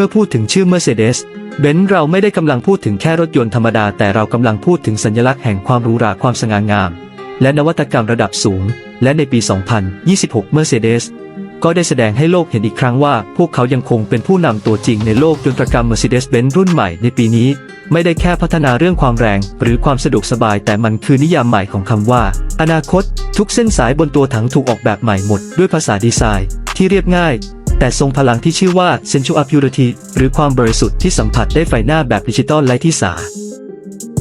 มื่อพูดถึงชื่อ Mercedes เบนซ์เราไม่ได้กำลังพูดถึงแค่รถยนต์ธรรมดา แต่เรากำลังพูดถึงสัญลักษณ์แห่งความหรูหราความสง่างาม และนวัตกรรมระดับสูง และในปี 2026 Mercedes ก็ได้แสดงให้โลกเห็นอีกครั้งว่า พวกเขายังคงเป็นผู้นำตัวจริงในโลกยนตรกรรม Mercedes-Benz รุ่นใหม่ในปีนี้ ไม่ได้แค่พัฒนาเรื่องความแรง หรือความสะดวกสบายแต่มันคือนิยามใหม่ของคำว่า อนาคต ทุกเส้นสายบนตัวถังถูกออกแบบใหม่หมด ด้วยภาษาดีไซน์ ที่เรียบง่าย แต่ทรงพลังที่ชื่อว่า Sensual Purity หรือความบริสุทธิ์ที่สัมผัสได้ไฟหน้าแบบดิจิตอลไร้ที่สา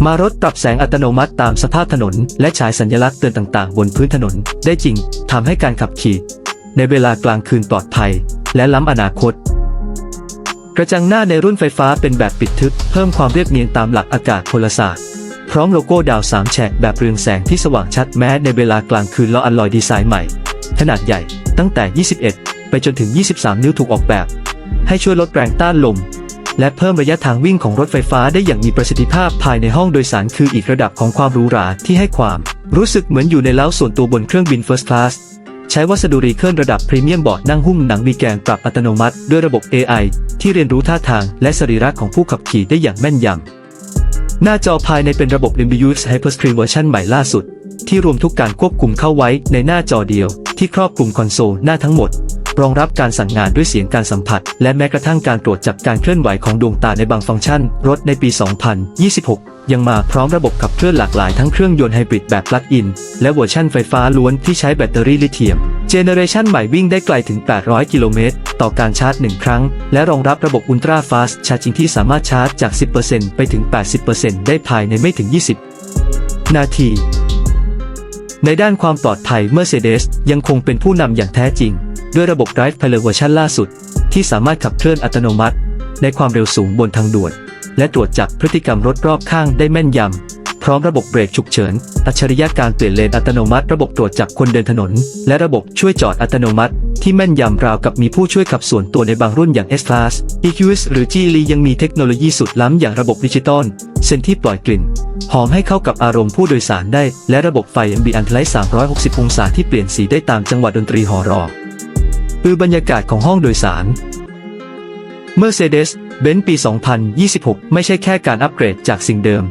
มารถปรับแสงอัตโนมัติตามสภาพถนน และฉายสัญลักษณ์เตือนต่างๆ บนพื้นถนน ได้จริงทำให้การขับขี่ในเวลากลางคืนปลอดภัย และล้ำอนาคต กระจังหน้าในรุ่นไฟฟ้าเป็นแบบปิดทึบ เพิ่มความเรียบเนียนตามหลักอากาศพลศาสตร์ พร้อมโลโก้ดาวสามแฉกแบบเรืองแสงที่สว่างชัดแม้ในเวลากลางคืนล้ออัลลอยดีไซน์ใหม่ ขนาดใหญ่ตั้งแต่ 21 ไปจนถึง 23 นิ้วถูกออกแบบ ให้ช่วยลดแรงต้านลม และเพิ่มระยะทางวิ่งของรถไฟฟ้าได้อย่างมีประสิทธิภาพภายในห้องโดยสารคืออีกระดับของความหรูหราที่ให้ความรู้สึกเหมือนอยู่ในเล้าส่วนตัวบนเครื่องบิน First Class ใช้วัสดุรีเคิลระดับพรีเมียมบอร์ดนั่งหุ้มหนังมีแกนปรับอัตโนมัติ ด้วยระบบ AI ที่เรียนรู้ท่าทางและสรีระของผู้ขับขี่ได้อย่างแม่นยำ หน้าจอภายในเป็นระบบ Limbus Hyperscreen เวอร์ชันใหม่ล่าสุด ที่รวมทุกการควบคุมเข้าไว้ในหน้าจอเดียว ที่ครอบคลุมคอนโซลหน้าทั้งหมด รองรับการสั่งงานด้วยเสียงการสัมผัส และแม้กระทั่งการตรวจจับการเคลื่อนไหวของดวงตาในบางฟังก์ชัน รถในปี 2026 ยังมาพร้อมระบบขับเคลื่อนหลากหลายทั้งเครื่องยนต์ไฮบริดแบบปลั๊กอิน และเวอร์ชันไฟฟ้าล้วนที่ใช้แบตเตอรี่ลิเธียม เจเนเรชันใหม่วิ่งได้ไกลถึง 800 กิโลเมตร ต่อการชาร์จ 1 ครั้ง และรองรับระบบอุลตราฟาสต์ชาร์จิงที่สามารถชาร์จจาก 10%ไปถึง 80%ได้ภายในไม่ถึง 20 นาทีในด้านความปลอดภัย Mercedes ยังคงเป็นผู้นำอย่างแท้จริง ด้วยระบบ Drive Pilot เวอร์ชันล่าสุด ที่สามารถขับเคลื่อนอัตโนมัติ ในความเร็วสูงบนทางด่วน และตรวจจับพฤติกรรมรถรอบข้างได้แม่นยำ พร้อมระบบเบรกฉุกเฉิน อัจฉริยะการเปลี่ยนเลนอัตโนมัติ ระบบตรวจจับคนเดินถนน และระบบช่วยจอดอัตโนมัติ ที่แม่นยำราวกับมีผู้ช่วยขับส่วนตัวในบางรุ่นอย่าง S-Class EQS หรือ g l ยังมีเทคโนโลยีสุดล้ำอย่างระบบดิจิตอลเซนที่ปล่อยกลิ่นหอมให้เข้ากับอารมณ์ผู้โดยสารได้ และระบบไฟ Ambient Light 360 องศาที่เปลี่ยนสีได้ตามจังหวะดนตรีหอรอ คือบรรยากาศของห้องโดยสาร Mercedes Benz ปี 2026 ไม่ใช่แค่การอัปเกรดจากสิ่งเดิม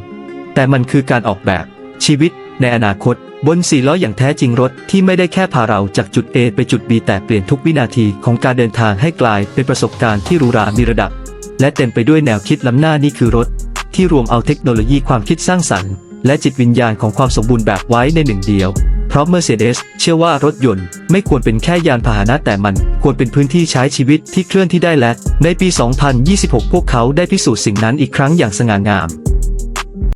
แต่มันคือการออกแบบ ชีวิต ในอนาคต บนสี่ล้ออย่างแท้จริงรถที่ไม่ได้แค่พาเราจากจุด A ไปจุด B แต่เปลี่ยนทุกวินาทีของการเดินทางให้กลายเป็นประสบการณ์ที่หรูหรามีระดับ และเต็มไปด้วยแนวคิดล้ำหน้านี่คือรถ ที่รวมเอาเทคโนโลยีความคิดสร้างสรรค์ และจิตวิญญาณของความสมบูรณ์แบบไว้ในหนึ่งเดียว ราะ Mercedes เชื่อว่ารถยนต์ไม่ควรเป็นแค่ยานพาหนะแต่มันควรเป็นพื้นที่ใช้ชีวิตที่เคลื่อนที่ได้และ ในปี 2026 พวกเขาได้พิสูจน์สิ่งนั้นอีกครั้งอย่างสง่างาม